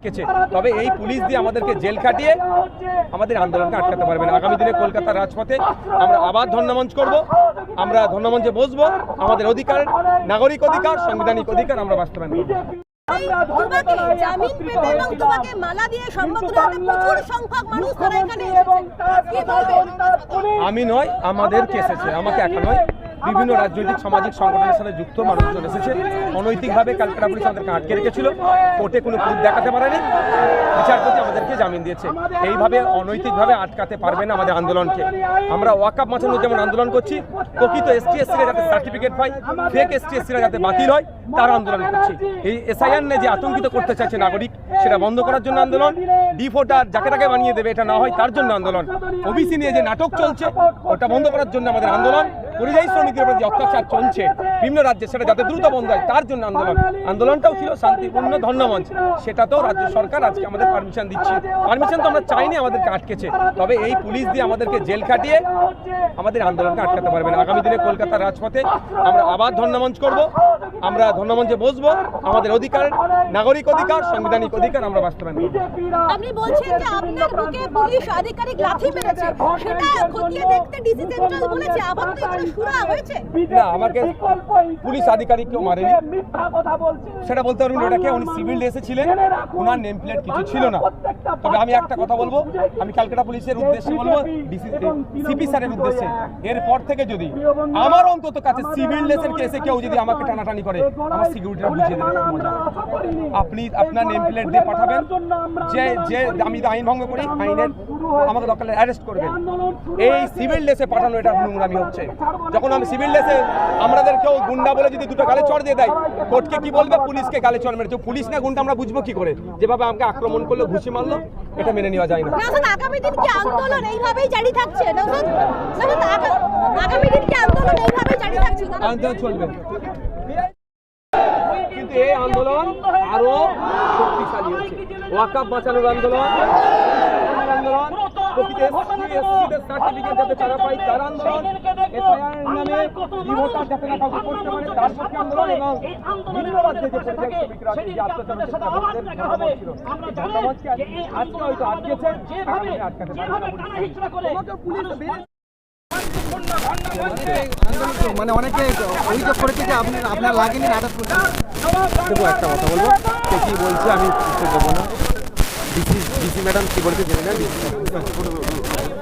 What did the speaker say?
আটকেছে। তবে এই পুলিশ দিয়ে আমাদেরকে জেল খাটিয়ে আমাদের আন্দোলনকে আটকাতে পারবে না। আগামী দিনে কলকাতার রাজপথে আমরা আবার ধর্ণামঞ্চ করব। আমরা ধর্ণামঞ্চে বসবো। আমাদের অধিকার নাগরিক অধিকার সাংবিধানিক অধিকার আমরা বাস্তবায়ন করব। তোমাকে জামিন পেতে এবং তোমাকে মালা দিয়ে সম্বোধনা প্রচুর সংখ্যক মানুষ তারা এখানে এসেছে। আমি নয় আমাদের এসেছে। আমাকে একা নয় বিভিন্ন রাজনৈতিক, সামাজিক সংগঠনের সাথে যুক্ত মানুষজন এসেছে। অনৈতিকভাবে ক্যালকাটা পুলিশ আমাদেরকে আটকে রেখেছিল। কোর্টে কোনো প্রুফ দেখাতে পারেনি। বিচারপতি আমাদেরকে জামিন দিয়েছে। এইভাবে অনৈতিকভাবে আটকাতে পারবে না আমাদের আন্দোলনকে। আমরা ওয়াকাপ মাছানোর যেমন আন্দোলন করছি, প্রকৃত এসটি এসসিরা যাতে সার্টিফিকেট পায় ফেক এসটি এসসিরা যাতে বাতিল হয়, তার আন্দোলন করছি। এই এসআইআর নিয়ে যে আতঙ্কিত করতে চাইছে নাগরিক, সেটা বন্ধ করার জন্য আন্দোলন। ডি ভোটার যাকে তাকে বানিয়ে দেবে, এটা না হয়, তার জন্য আন্দোলন। ওবিসি নিয়ে যে নাটক চলছে, ওটা বন্ধ করার জন্য আমাদের আন্দোলন। পরিযায়ী শ্রমিকদের উপর যে অত্যাচার চলছে বিভিন্ন রাজ্যে সেটা যাতে দ্রুত বন্ধ হয় তার জন্য আন্দোলন। আন্দোলনটাও ছিল শান্তিপূর্ণ ধর্ণমঞ্চ সেটাতেও রাজ্য সরকার আজকে আমাদের পারমিশন দিচ্ছে। পারমিশন তো আমরা চাইনি আমাদেরকে আটকেছে। তবে এই পুলিশ দিয়ে আমাদেরকে জেল খাটিয়ে আমাদের আন্দোলনকে আটকাতে পারবে না। আগামী দিনে কলকাতার রাজপথে আমরা আবার ধর্ণামঞ্চ করব। আমরা ধর্ণামঞ্চে বসবো। আমাদের অধিকার নাগরিক অধিকার সাংবিধানিক অধিকার আমরা বাস্তবায়ন করব। আপনি বলছেন যে আপনার বুকে পুলিশ আধিকারিক লাথি মেরেছে। সেটা খতিয়ে দেখতে ডিসি সেন্ট্রাল বলেছে। আপাতত এখানে সুরা হয়েছে। না আমাকে পুলিশ আধিকারিক কেউ মারেনি। সেটা বলতে পারবেন ওটাকে উনি সিভিল ড্রেসে ছিলেন ওনার নেম প্লেট কিছু ছিল না। তবে আমি একটা কথা বলব আমি ক্যালকাটা পুলিশের উদ্দেশ্যে বলব সিপি স্যারের উদ্দেশ্যে। এরপর থেকে যদি আমার অন্তত কাছে সিভিল ড্রেসের কেসে কেউ যদি আমাকে টানাটানি করে আমার সিকিউরিটিটা বুঝিয়ে দেবে। আপনি আপনার নেম প্লেট দিয়ে পাঠাবেন। যে যে আমি আইন ভঙ্গ করি আইনের আমাকে দরকার অ্যারেস্ট করবেন। এই সিভিল ড্রেসে পাঠানো এটা নোংরামি হচ্ছে। যখন আমি সিভিল ড্রেসে আমাদের কেউ গুন্ডা বলে যদি দুটো গালে চড় দিয়ে দেয় কোর্টকে কি বলবে? পুলিশকে গালে চড় মেরেছে। পুলিশ না গুন্ডা আমরা বুঝব কি করে? যেভাবে আমাকে আক্রমণ করল ঘুষি মারলো এটা মেনে নেওয়া যায় না। আগামী দিন কি আন্দোলন এইভাবেই জারি থাকছে? আগামী দিন কি আন্দোলন এইভাবেই জারি থাকছে? আন্দোলন চলবে। কিন্তু এই আন্দোলন আরও শক্তিশালী হচ্ছে। ওয়াকাপ বাঁচানোর আন্দোলন আন্দোলন সার্টিফিকেট যাতে তারা পায় তার আন্দোলন এসআইআর নামে ডিভোটার যাতে না কাউকে করতে পারে। তার পক্ষে আন্দোলন এবং বিভিন্ন রাজ্যে যে পরিযায়ী শ্রমিকরা আছে, যে আত্মচার হচ্ছে তাদের ছিল। এই আজকে হয়তো আটকেছে আগামী আটকাতে পারবে মানে অনেকে অভিযোগ করেছে যে আপনি আপনার লাগেনি নাটক করছেন একটা কথা বলব কি বলছে আমি দেবো না। ডিসি ডিসি ম্যাডাম কি বলছে জেনে না ডিসি